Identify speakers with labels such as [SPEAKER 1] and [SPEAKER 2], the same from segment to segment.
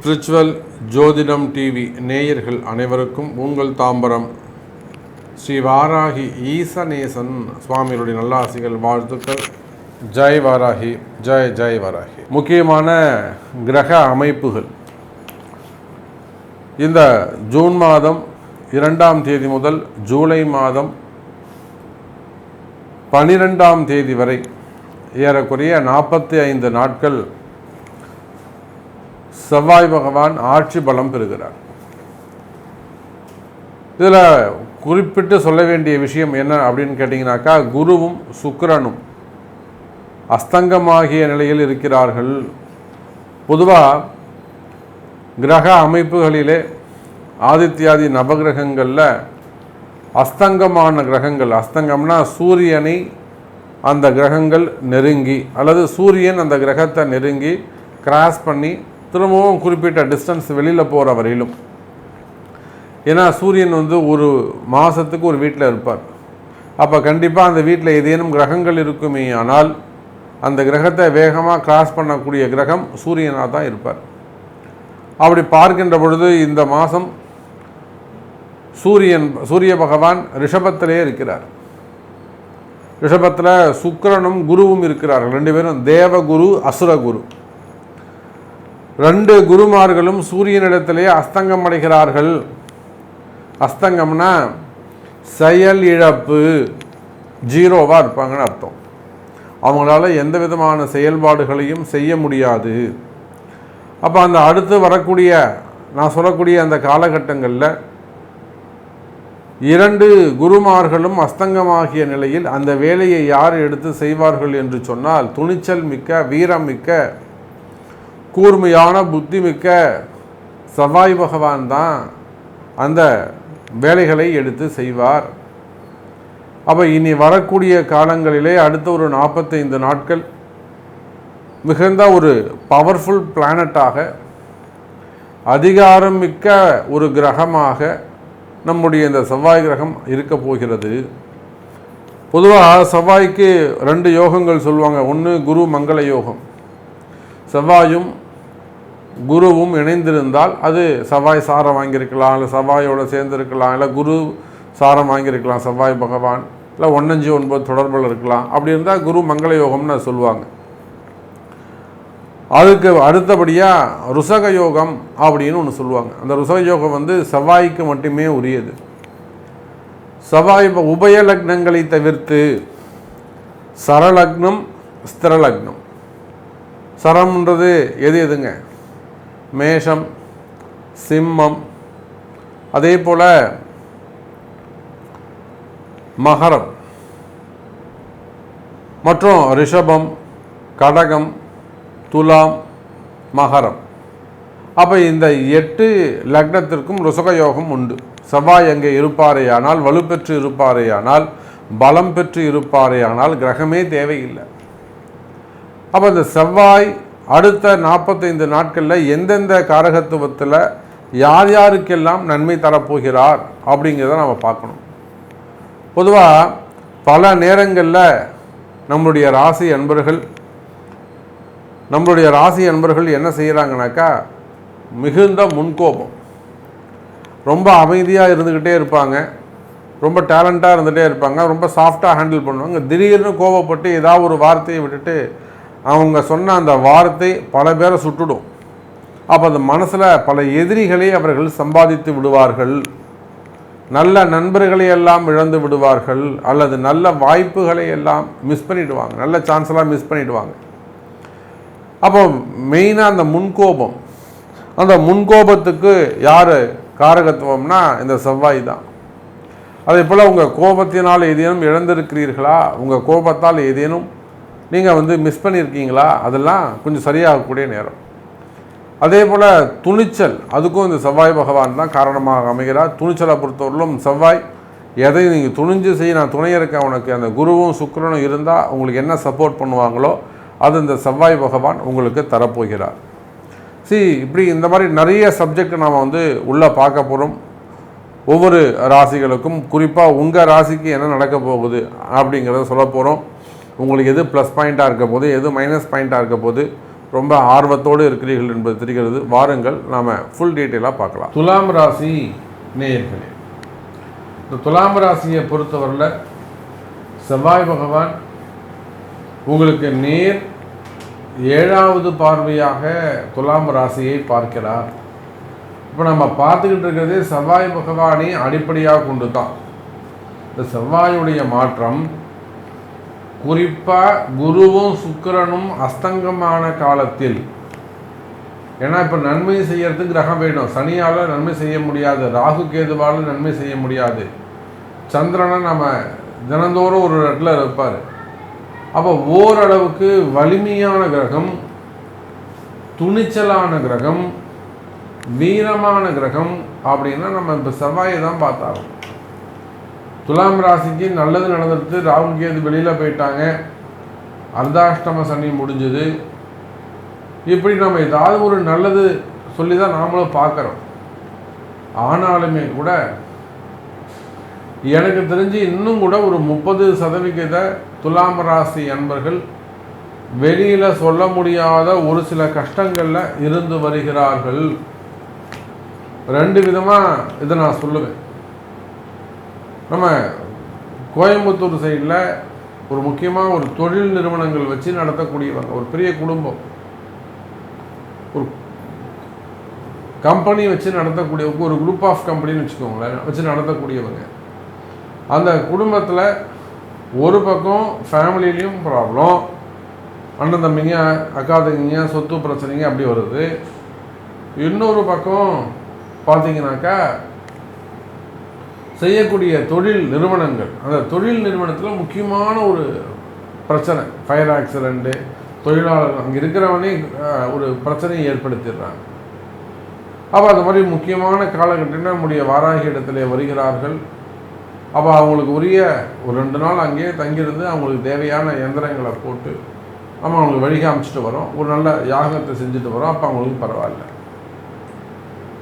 [SPEAKER 1] Spiritual ஜோதிடம் TV நேயர்கள் அனைவருக்கும் உங்கள் தாம்பரம். ஸ்ரீ வாராகி ஈசநேசன் சுவாமிகளுடைய நல்லாசிகள் வாழ்த்துக்கள். ஜெய் வாராகி ஜெய் ஜெய் வாராகி. முக்கியமான கிரக அமைப்புகள். இந்த ஜூன் மாதம் இரண்டாம் தேதி முதல் ஜூலை மாதம் பனிரெண்டாம் தேதி வரை ஏறக்குறைய நாற்பத்தி ஐந்து நாட்கள் செவ்வாய் பகவான் ஆட்சி பலம் பெறுகிறார். இதில் குறிப்பிட்டு சொல்ல வேண்டிய விஷயம் என்ன அப்படின்னு கேட்டிங்கனாக்கா குருவும் சுக்கரனும் அஸ்தங்கமாகிய நிலையில் இருக்கிறார்கள். பொதுவாக கிரக அமைப்புகளிலே ஆதித்யாதி நவகிரகங்களில் அஸ்தங்கமான கிரகங்கள் அஸ்தங்கம்னா சூரியனை அந்த கிரகங்கள் நெருங்கி அல்லது சூரியன் அந்த கிரகத்தை நெருங்கி கிராஸ் பண்ணி திரும்பவும் குறிப்பிட்ட டிஸ்டன்ஸ் வெளியில் போகிற வரையிலும். ஏன்னா சூரியன் வந்து ஒரு மாதத்துக்கு ஒரு வீட்டில் இருப்பார். அப்போ கண்டிப்பாக அந்த வீட்டில் ஏதேனும் கிரகங்கள் இருக்குமே ஆனால் அந்த கிரகத்தை வேகமாக கிராஸ் பண்ணக்கூடிய கிரகம் சூரியனாக தான் இருப்பார். அப்படி பார்க்கின்ற பொழுது இந்த மாதம் சூரியன் சூரிய பகவான் ரிஷபத்திலே இருக்கிறார். ரிஷபத்தில் சுக்கிரனும் குருவும் இருக்கிறார்கள். ரெண்டு பேரும் தேவகுரு அசுரகுரு. ரெண்டு குருமார்களும் சூரியனிடத்திலேயே அஸ்தங்கம் அடைகிறார்கள். அஸ்தங்கம்னா செயல் இழப்பு ஜீரோவாக இருப்பாங்கன்னு அர்த்தம். அவங்களால எந்த விதமான செயல்பாடுகளையும் செய்ய முடியாது. அப்போ அந்த அடுத்து வரக்கூடிய நான் சொல்லக்கூடிய அந்த காலகட்டங்களில் இரண்டு குருமார்களும் அஸ்தங்கமாகிய நிலையில் அந்த வேலையை யார் எடுத்து செய்வார்கள் என்று சொன்னால் துணிச்சல் மிக்க வீரம் மிக்க கூர்மையான புத்தி மிக்க சவாய் பகவான் தான் அந்த வேலைகளை எடுத்து செய்வார். அப்போ இனி வரக்கூடிய காலங்களிலே அடுத்த ஒரு நாற்பத்தைந்து நாட்கள் மிகுந்த ஒரு பவர்ஃபுல் பிளானட்டாக அதிகாரம் மிக்க ஒரு கிரகமாக நம்முடைய இந்த செவ்வாய் கிரகம் இருக்க போகிறது. பொதுவாக செவ்வாய்க்கு ரெண்டு யோகங்கள் சொல்லுவாங்க. ஒன்று குரு மங்கள யோகம். செவ்வாயும் குருவும் இணைந்திருந்தால் அது செவ்வாய் சாரம் வாங்கியிருக்கலாம் இல்லை செவ்வாயோடு சேர்ந்துருக்கலாம் இல்லை குரு சாரம் வாங்கியிருக்கலாம் செவ்வாய் பகவான் இல்லை ஒன்னஞ்சு ஒன்பது தொடர்பில் இருக்கலாம். அப்படி இருந்தால் குரு மங்கள யோகம்னு சொல்லுவாங்க. அதுக்கு அடுத்தபடியாக ருசக யோகம் அப்படின்னு ஒன்று சொல்லுவாங்க. அந்த ருசக யோகம் வந்து செவ்வாய்க்கு மட்டுமே உரியது. செவ்வாய் உபய லக்னங்களை தவிர்த்து சரலக்னம் ஸ்திரலக்னம். சரம்ன்றது எது எதுங்க? மேஷம் சிம்மம் அதே போல் மகரம். மற்றும் ரிஷபம் கடகம் துலாம் மகரம். அப்போ இந்த எட்டு லக்னத்திற்கும் ருசக யோகம் உண்டு. செவ்வாய் அங்கே இருப்பாரேயானால் வலுப்பெற்று இருப்பாரேயானால் பலம் பெற்று இருப்பாரேயானால் கிரகமே தேவையில்லை. அப்போ இந்த செவ்வாய் அடுத்த நாற்பத்தைந்து நாட்களில் எந்தெந்த காரகத்துவத்தில் யார் யாருக்கெல்லாம் நன்மை தரப்போகிறார் அப்படிங்கிறத நம்ம பார்க்கணும். பொதுவாக பல நேரங்களில் நம்முடைய ராசி அன்பர்கள் நம்மளுடைய ராசி அன்பர்கள் என்ன செய்கிறாங்கனாக்கா மிகுந்த முன்கோபம். ரொம்ப அமைதியாக இருந்துக்கிட்டே இருப்பாங்க. ரொம்ப டேலண்ட்டாக இருந்துகிட்டே இருப்பாங்க. ரொம்ப சாஃப்டாக ஹேண்டில் பண்ணுவாங்க. திடீர்னு கோபப்பட்டு ஏதாவது ஒரு வார்த்தையை விட்டுட்டு அவங்க சொன்ன அந்த வார்த்தை பல பேரை சுட்டுடும். அப்போ அந்த மனசில் பல எதிரிகளை அவர்கள் சம்பாதித்து விடுவார்கள். நல்ல நண்பர்களை எல்லாம் இழந்து விடுவார்கள். அல்லது நல்ல வாய்ப்புகளை எல்லாம் மிஸ் பண்ணிவிடுவாங்க நல்ல சான்ஸ்லாம் மிஸ் பண்ணிவிடுவாங்க அப்போ மெயினாக அந்த முன்கோபம். அந்த முன்கோபத்துக்கு யார் காரகத்துவம்னா இந்த செவ்வாய் தான். அதே போல் உங்கள் கோபத்தினால் ஏதேனும் இழந்திருக்கிறீர்களா? உங்கள் கோபத்தால் ஏதேனும் நீங்கள் வந்து மிஸ் பண்ணியிருக்கீங்களா? அதெல்லாம் கொஞ்சம் சரியாகக்கூடிய நேரம். அதே போல் துணிச்சல் அதுக்கும் இந்த செவ்வாய் பகவான் தான் காரணமாக அமைகிறார். துணிச்சலை பொறுத்தவரையிலும் செவ்வாய் எதையும் நீங்கள் துணிஞ்சு செய்ய நான் துணை இருக்கேன் உனக்கு அந்த குருவும் சுக்கரனும் இருந்தால் உங்களுக்கு என்ன சப்போர்ட் பண்ணுவாங்களோ அது இந்த செவ்வாய் பகவான் உங்களுக்கு தரப்போகிறார். சி இப்படி இந்த மாதிரி நிறைய சப்ஜெக்ட் நாம் வந்து உள்ளே பார்க்க போகிறோம் ஒவ்வொரு ராசிகளுக்கும் குறிப்பாக உங்கள் ராசிக்கு என்ன நடக்க போகுது அப்படிங்கிறத சொல்ல போகிறோம் உங்களுக்கு எது ப்ளஸ் பாயிண்ட்டாக இருக்க போது எது மைனஸ் பாயிண்ட்டாக இருக்க போது ரொம்ப ஆர்வத்தோடு இருக்கிறீர்கள் என்பது தெரிகிறது. வாருங்கள் நாம் ஃபுல் டீட்டெயிலாக பார்க்கலாம். துலாம் ராசி நேயர்களே இந்த துலாம் ராசியை பொறுத்தவரையில் செவ்வாய் பகவான் உங்களுக்கு நேர் ஏழாவது பார்வையாக துலாம் ராசியை பார்க்கிறார். இப்போ நம்ம பார்த்துக்கிட்டு இருக்கிறதே செவ்வாய் பகவானை அடிப்படையாக கொண்டு தான் இந்த செவ்வாயுடைய மாற்றம் குறிப்பாக குருவும் சுக்கிரனும் அஸ்தங்கமான காலத்தில். ஏன்னா இப்போ நன்மை செய்யறதுக்கு கிரகம் வேணும். சனியால் நன்மை செய்ய முடியாது. ராகு கேதுவால் நன்மை செய்ய முடியாது. சந்திரனை நம்ம தினந்தோறும் ஒரு இடத்துல இருப்பார். அப்போ ஓரளவுக்கு வலிமையான கிரகம் துணிச்சலான கிரகம் வீரமான கிரகம் அப்படின்னா நம்ம இப்போ செவ்வாயை தான் பார்த்தாலும் துலாம் ராசிக்கு நல்லது நடந்துட்டு ராகு கேது வெளியில் போயிட்டாங்க. அர்த்தாஷ்டம சனி முடிஞ்சது. இப்படி நம்ம ஏதாவது ஒரு நல்லது சொல்லி தான் நாமளும் பார்க்குறோம். ஆனாலுமே கூட எனக்கு தெரிஞ்சு இன்னும் கூட ஒரு முப்பது சதவிகித துலாம் ராசி அன்பர்கள் வெளியில் சொல்ல முடியாத ஒரு சில கஷ்டங்களில் இருந்து வருகிறார்கள். ரெண்டு விதமாக இதை நான் சொல்லுவேன். நம்ம கோயம்புத்தூர் சைடில் ஒரு முக்கியமாக ஒரு தொழில் நிறுவனங்கள் வச்சு நடத்தக்கூடியவங்க ஒரு பெரிய குடும்பம் ஒரு கம்பெனி வச்சு நடத்தக்கூடிய ஒரு குரூப் ஆஃப் கம்பெனின்னு வச்சுக்கோங்களேன் வச்சு நடத்தக்கூடியவங்க. அந்த குடும்பத்தில் ஒரு பக்கம் ஃபேமிலிலையும் ப்ராப்ளம் அண்ணன் தம்பிங்க அக்கா தம்பிங்க சொத்து பிரச்சனைங்க அப்படி வருது. இன்னொரு பக்கம் பார்த்தீங்கன்னாக்கா செய்யக்கூடிய தொழில் நிறுவனங்கள். அந்த தொழில் நிறுவனத்தில் முக்கியமான ஒரு பிரச்சனை. ஃபயர் ஆக்சிடெண்ட்டு தொழிலாளர்கள் அங்கே இருக்கிறவனே ஒரு பிரச்சனையை ஏற்படுத்திடுறாங்க. அப்போ அது மாதிரி முக்கியமான காலகட்டத்தில் நம்முடைய வாராகி இடத்துல வருகிறார்கள். அப்போ அவங்களுக்கு உரிய ஒரு ரெண்டு நாள் அங்கேயே தங்கியிருந்து அவங்களுக்கு தேவையான எந்திரங்களை போட்டு நம்ம அவங்களுக்கு வழி காமிச்சிட்டு வரோம். ஒரு நல்ல யாகத்தை செஞ்சுட்டு வரோம். அப்போ அவங்களுக்கு பரவாயில்ல.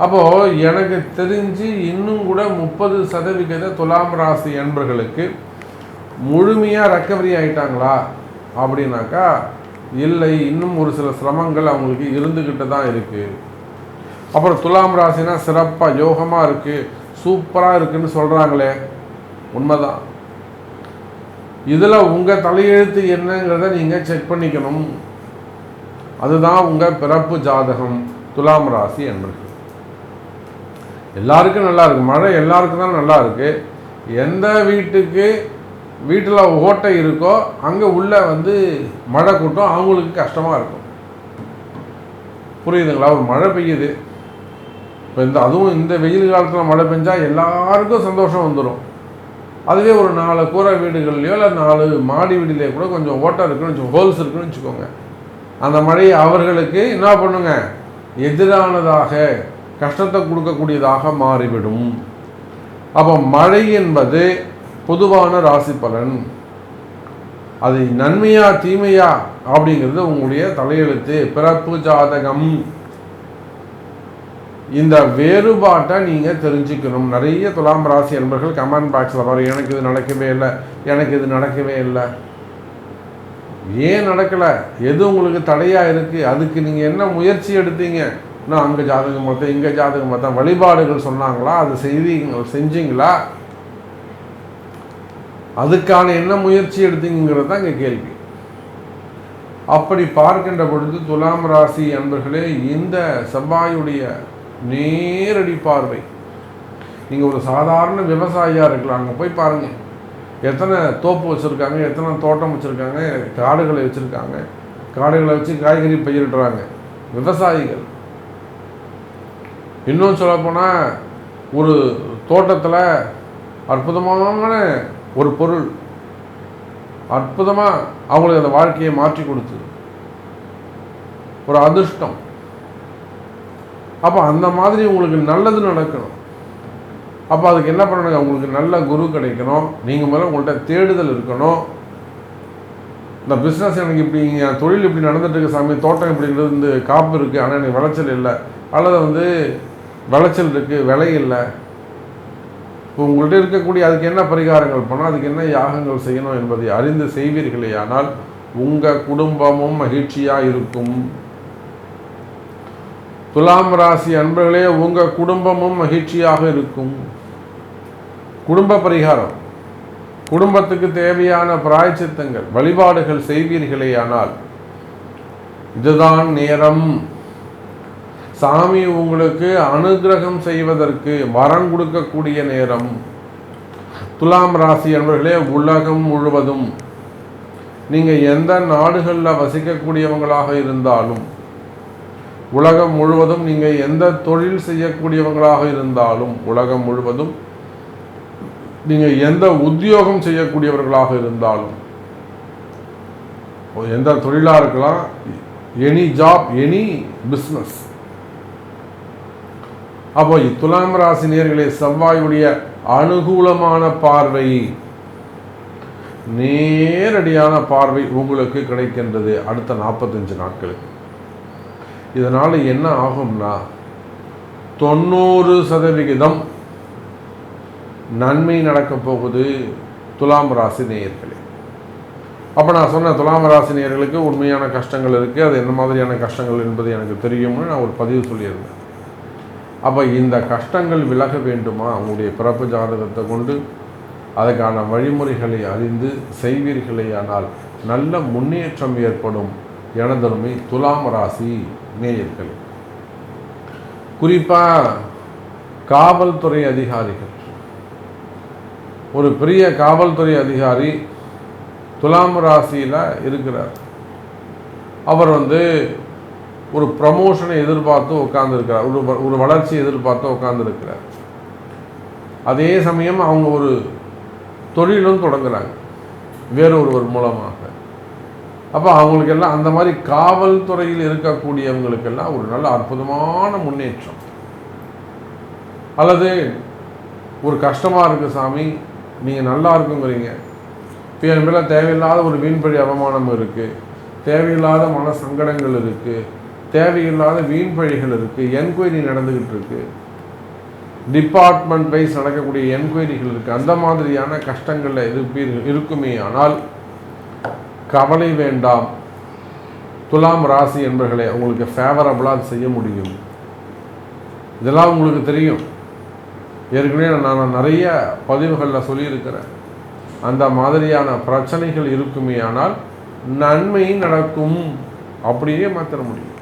[SPEAKER 1] அப்போது எனக்கு தெரிஞ்சு இன்னும் கூட முப்பது சதவிகித துலாம் ராசி என்பர்களுக்கு முழுமையாக ரெக்கவரி ஆயிட்டாங்களா? அப்படின்னாக்கா இல்லை இன்னும் ஒரு சில சிரமங்கள் அவங்களுக்கு இருந்துக்கிட்டு தான் இருக்குது அப்புறம் துலாம் ராசினா சிறப்பாக யோகமாக இருக்குது சூப்பராக இருக்குன்னு சொல்கிறாங்களே உண்மைதான். இதில் உங்கள் தலையெழுத்து என்னங்கிறத நீங்கள் செக் பண்ணிக்கணும். அதுதான் உங்கள் பிறப்பு ஜாதகம் துலாம் ராசி என்பது. எல்லாருக்கும் நல்லா இருக்கு. மழை எல்லாருக்கும் தான் நல்லா இருக்கு. எந்த வீட்டுக்கு வீட்டில் ஓட்டை இருக்கோ அங்கே உள்ள வந்து மழை கூட்டம் அவங்களுக்கு கஷ்டமாக இருக்கும். புரியுதுங்களா? ஒரு மழை பெய்யுது. இப்போ இந்த அதுவும் இந்த வெயில் காலத்தில் மழை பெஞ்சால் எல்லாருக்கும் சந்தோஷம் வந்துடும் அதுவே ஒரு நாலு கூரை வீடுகள்லையோ இல்லை நாலு மாடி வீடுலேயோ கூட கொஞ்சம் ஓட்டம் இருக்குன்னு வச்சு ஹோல்ஸ் இருக்குன்னு வச்சுக்கோங்க. அந்த மழை அவர்களுக்கு என்ன பண்ணுங்க? எதிரானதாக கஷ்டத்தை கொடுக்கக்கூடியதாக மாறிவிடும். அப்போ மழை என்பது பொதுவான ராசி பலன். அது நன்மையா தீமையா அப்படிங்கிறது உங்களுடைய தலையெழுத்து. பிறப்பு ஜாதகம். இந்த வேறுபாட்டை நீங்கள் தெரிஞ்சுக்கணும். நிறைய துலாம் ராசி அன்பர்கள் கமெண்ட் பாக்ஸில் வரும். எனக்கு இது நடக்கவே இல்லை. எனக்கு இது நடக்கவே இல்லை. ஏன் நடக்கலை? எது உங்களுக்கு தடையாக இருக்குது அதுக்கு நீங்கள் என்ன முயற்சி எடுத்தீங்க? நான் அங்கே ஜாதகம் பார்த்தேன் இங்கே ஜாதகம் பார்த்தேன் வழிபாடுகள் சொன்னாங்களா? அது செய்தீங்க செஞ்சீங்களா? அதுக்கான என்ன முயற்சி எடுத்தீங்கிறது தான் இங்கே கேள்வி. அப்படி பார்க்கின்ற பொழுது துலாம் ராசி அன்பர்களே இந்த செவ்வாயுடைய நேரடி பார்வை. நீங்கள் ஒரு சாதாரண விவசாயியாக இருக்கலாம். அங்கே போய் பாருங்கள் எத்தனை தோப்பு வச்சுருக்காங்க எத்தனை தோட்டம் வச்சுருக்காங்க காடுகளை வச்சுருக்காங்க. காடுகளை வச்சு காய்கறி பயிரிடுறாங்க. விவசாயிகள். இன்னும் சொல்லப்போனால் ஒரு தோட்டத்தில் அற்புதமான ஒரு பொருள். அற்புதமாக அவங்களுக்கு அந்த வாழ்க்கையை மாற்றி கொடுத்து ஒரு அதிர்ஷ்டம். அப்போ அந்த மாதிரி உங்களுக்கு நல்லது நடக்கணும். அப்போ அதுக்கு என்ன பண்ணணும்? உங்களுக்கு நல்ல குரு கிடைக்கணும். நீங்கள் முதல்ல உங்கள்கிட்ட தேடுதல் இருக்கணும். இந்த பிஸ்னஸ் எனக்கு இப்படி என் தொழில் இப்படி நடந்துட்டு இருக்கு சாமி தோட்டம் இப்படி இருந்து காப்பு இருக்குது ஆனால் எனக்கு விளைச்சல் இல்லை. அல்லது வந்து விளைச்சல் இருக்குது விலை இல்லை. இப்போ உங்கள்கிட்ட இருக்கக்கூடிய அதுக்கு என்ன பரிகாரங்கள் பண்ணால் அதுக்கு என்ன யாகங்கள் செய்யணும் என்பதை அறிந்து செய்வீர்களே ஆனால் உங்கள் குடும்பமும் மகிழ்ச்சியாக இருக்கும். துலாம் ராசி அன்பர்களே உங்கள் குடும்பமும் மகிழ்ச்சியாக இருக்கும். குடும்ப பரிகாரம். குடும்பத்துக்கு தேவையான பிராய்ச்சித்தங்கள் வழிபாடுகள் செய்வீர்களே ஆனால் இதுதான் நேரம். சாமி உங்களுக்கு அனுகிரகம் செய்வதற்கு வரம் கொடுக்கக்கூடிய நேரம். துலாம் ராசி அன்பர்களே உலகம் முழுவதும் நீங்கள் எந்த நாடுகளில் வசிக்கக்கூடியவங்களாக இருந்தாலும் உலகம் முழுவதும் நீங்கள் எந்த தொழில் செய்யக்கூடியவங்களாக இருந்தாலும் உலகம் முழுவதும் நீங்கள் எந்த உத்தியோகம் செய்யக்கூடியவர்களாக இருந்தாலும் எந்த தொழிலாக இருக்கலாம் எனி ஜாப் எனி பிஸ்னஸ் அப்போ துலாம் ராசி நேர்களே செவ்வாயுடைய அனுகூலமான பார்வை நேரடியான பார்வை உங்களுக்கு கிடைக்கின்றது அடுத்த நாற்பத்தஞ்சு நாட்களுக்கு. இதனால் என்ன ஆகும்னா தொண்ணூறு சதவிகிதம் நன்மை நடக்கப் போகுது துலாம் ராசி நேயர்களே. அப்போ நான் சொன்ன துலாம் ராசி நேயர்களுக்கு உண்மையான கஷ்டங்கள் இருக்குது அது என்ன மாதிரியான கஷ்டங்கள் என்பது எனக்கு தெரியும்னு நான் ஒரு பதிவு சொல்லியிருந்தேன். அப்போ இந்த கஷ்டங்கள் விலக வேண்டுமா? அவங்களுடைய பிறப்பு ஜாதகத்தை கொண்டு அதுக்கான வழிமுறைகளை அறிந்து செய்வீர்களே ஆனால் நல்ல முன்னேற்றம் ஏற்படும் எனதருமை துலாம் ராசி நேயர்கள். குறிப்பாக காவல்துறை அதிகாரிகள். ஒரு பெரிய காவல்துறை அதிகாரி துலாம் ராசியில் இருக்கிறார். அவர் வந்து ஒரு ப்ரமோஷனை எதிர்பார்த்து உட்காந்துருக்கிறார் ஒரு ஒரு வளர்ச்சியை எதிர்பார்த்து உட்காந்துருக்கிறார் அதே சமயம் அவங்க ஒரு தொழிலும் தொடங்குறாங்க. வேறொருவர் மூலமாக அப்போ அவங்களுக்கெல்லாம் அந்த மாதிரி காவல்துறையில் இருக்கக்கூடியவங்களுக்கெல்லாம் ஒரு நல்ல அற்புதமான முன்னேற்றம். அல்லது ஒரு கஷ்டமாக இருக்குது சாமி நீங்கள் நல்லா இருக்குங்கிறீங்க. இப்போ என் மேலே தேவையில்லாத ஒரு வீண்பழி அவமானம் இருக்குது தேவையில்லாத மன சங்கடங்கள் இருக்குது தேவையில்லாத வீண்பழிகள் இருக்குது என்கொயரி நடந்துக்கிட்டு இருக்கு. டிபார்ட்மெண்ட் வைஸ் நடக்கக்கூடிய என்கொயரிகள் இருக்குது அந்த மாதிரியான கஷ்டங்களில் எதிர்ப்பு இருக்குமே. ஆனால் கவலை வேண்டாம். துலாம் ராசி என்பர்களே உங்களுக்கு ஃபேவரபுளாக செய்ய முடியும். இதெல்லாம் உங்களுக்கு தெரியும். ஏற்கனவே நான் நிறைய பதிவுகளில் சொல்லியிருக்கிறேன். அந்த மாதிரியான பிரச்சனைகள் இருக்குமே ஆனால் நன்மை நடக்கும் அப்படியே மாற்ற முடியும்.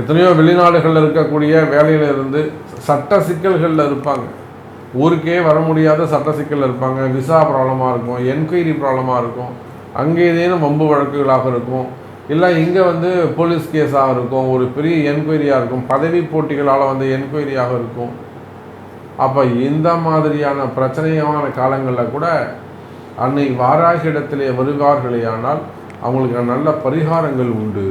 [SPEAKER 1] எத்தனையோ வெளிநாடுகளில் இருக்கக்கூடிய வேலையில் இருந்து சட்ட சிக்கல்களில் இருப்பாங்க. ஊருக்கே வர முடியாத சட்ட சிக்கலில் இருப்பாங்க விசா ப்ராப்ளமாக இருக்கும் என்கொயரி ப்ராப்ளமாக இருக்கும் அங்கே ஏதேனும் வம்பு வழக்குகளாக இருக்கும் இல்லை இங்கே வந்து போலீஸ் கேஸாக இருக்கும் ஒரு பெரிய என்கொயரியாக இருக்கும் பதவி போட்டிகளால் வந்து என்கொயரியாக இருக்கும். அப்போ இந்த மாதிரியான பிரச்சனையான காலங்களில் கூட அன்னை வாராக இடத்திலே வருவார்களேயானால் அவங்களுக்கு நல்ல பரிகாரங்கள் உண்டு.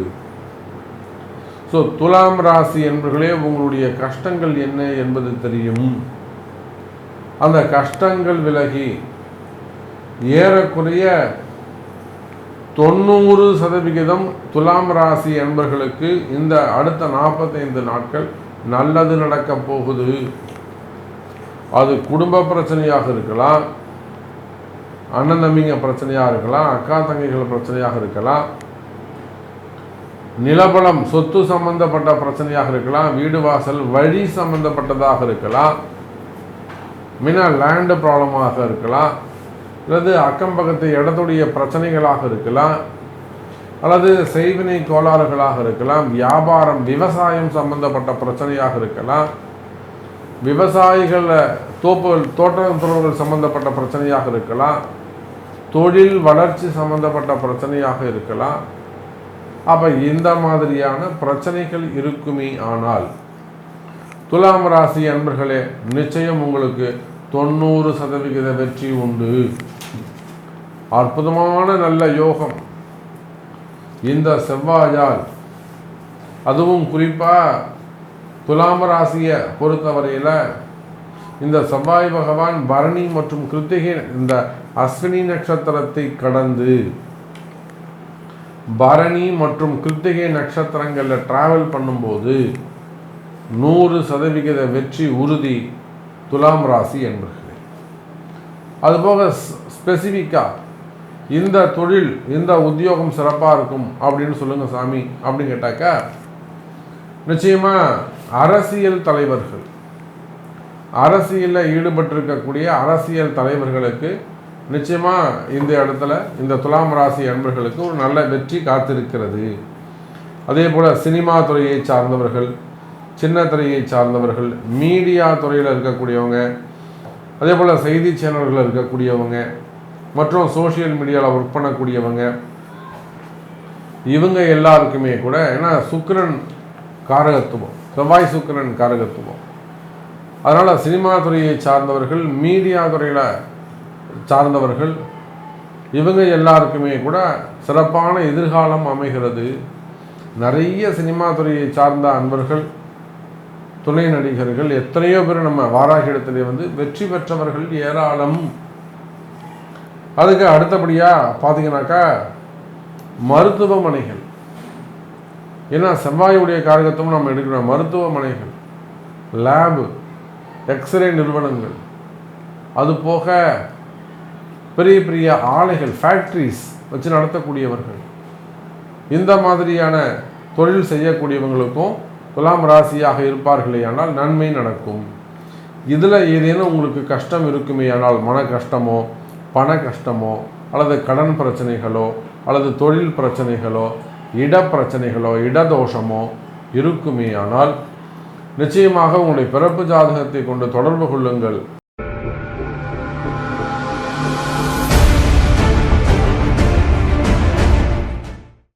[SPEAKER 1] ஸோ துலாம் ராசி என்பர்களே உங்களுடைய கஷ்டங்கள் என்ன என்பது தெரியும். அந்த கஷ்டங்கள் விலகி ஏறக்குறைய தொண்ணூறு சதவிகிதம் துலாம் ராசி என்பர்களுக்கு இந்த அடுத்த நாற்பத்தைந்து நாட்கள் நல்லது நடக்க போகுது. அது குடும்ப பிரச்சனையாக இருக்கலாம் அண்ணன் தம்பிங்க பிரச்சனையாக இருக்கலாம் அக்கா தங்கைகள் பிரச்சனையாக இருக்கலாம் நிலபலம் சொத்து சம்பந்தப்பட்ட பிரச்சனையாக இருக்கலாம் வீடு வாசல் வழி சம்பந்தப்பட்டதாக இருக்கலாம். மின லேண்டு ப்ராப்ளமாக இருக்கலாம் அல்லது அக்கம் பக்கத்து இடத்துடைய பிரச்சனைகளாக இருக்கலாம் அல்லது செய்வினை கோளாறுகளாக இருக்கலாம் வியாபாரம் விவசாயம் சம்பந்தப்பட்ட பிரச்சனையாக இருக்கலாம் விவசாயிகள் தோப்புகள் தோட்டத்துறவுகள் சம்பந்தப்பட்ட பிரச்சனையாக இருக்கலாம் தொழில் வளர்ச்சி சம்பந்தப்பட்ட பிரச்சனையாக இருக்கலாம். அப்போ இந்த மாதிரியான பிரச்சனைகள் இருக்குமே ஆனால் துலாம் ராசி அன்பர்களே நிச்சயம் உங்களுக்கு தொண்ணூறு சதவிகித வெற்றி உண்டு. அற்புதமான நல்ல யோகம். இந்த செவ்வாயால் அதுவும் குறிப்பாக துலாம் ராசியை பொறுத்தவரையில் இந்த செவ்வாய் பகவான் பரணி மற்றும் கிருத்திகை இந்த அஸ்வினி நட்சத்திரத்தை கடந்து பரணி மற்றும் கிருத்திகை நட்சத்திரங்களில் ட்ராவல் பண்ணும்போது நூறு சதவிகித வெற்றி உறுதி துலாம் ராசி என்பர்களே. அதுபோக ஸ்பெசிஃபிக்காக இந்த தொழில் இந்த உத்தியோகம் சிறப்பாக இருக்கும் அப்படின்னு சொல்லுங்கள் சாமி அப்படின்னு கேட்டாக்கா நிச்சயமாக அரசியல் தலைவர்கள் அரசியலில் ஈடுபட்டிருக்கக்கூடிய அரசியல் தலைவர்களுக்கு நிச்சயமாக இந்த இடத்துல இந்த துலாம் ராசி அன்பர்களுக்கு ஒரு நல்ல வெற்றி காத்திருக்கிறது. அதே போல் சினிமா துறையை சார்ந்தவர்கள் சின்ன துறையை சார்ந்தவர்கள் மீடியா துறையில் இருக்கக்கூடியவங்க அதே போல் செய்தி சேனல்களில் இருக்கக்கூடியவங்க மற்றும் சோஷியல் மீடியாவில் ஒர்க் பண்ணக்கூடியவங்க இவங்க எல்லாருக்குமே கூட ஏன்னா சுக்கிரன் காரகத்துவம் செவ்வாய் சுக்கிரன் காரகத்துவம். அதனால் சினிமா துறையை சார்ந்தவர்கள் மீடியா துறையில் சார்ந்தவர்கள் இவங்க எல்லாருக்குமே கூட சிறப்பான எதிர்காலம் அமைகிறது. நிறைய சினிமா துறையை சார்ந்த அன்பர்கள் துணை நடிகர்கள் எத்தனையோ பேர் நம்ம வாராகி இடத்துல வந்து வெற்றி பெற்றவர்கள் ஏராளம். அதுக்கு அடுத்தபடியாக பார்த்தீங்கன்னாக்கா மருத்துவமனைகள். ஏன்னா செவ்வாயுடைய காரகத்தும் நம்ம எடுக்கிறோம். மருத்துவமனைகள் லேபு எக்ஸ்ரே நிறுவனங்கள். அது போக பெரிய பெரிய ஆலைகள் ஃபேக்ட்ரிஸ் வச்சு நடத்தக்கூடியவர்கள். இந்த மாதிரியான தொழில் செய்யக்கூடியவங்களுக்கும் துலாம் ராசியாக இருப்பார்களே ஆனால் நன்மை நடக்கும். இதில் ஏதேனும் உங்களுக்கு கஷ்டம் இருக்குமே ஆனால் மன கஷ்டமோ பண கஷ்டமோ அல்லது கடன் பிரச்சனைகளோ அல்லது தொழில் பிரச்சனைகளோ இட பிரச்சனைகளோ இடதோஷமோ இருக்குமே ஆனால் நிச்சயமாக உங்களுடைய பிறப்பு ஜாதகத்தை கொண்டு தொடர்பு கொள்ளுங்கள்.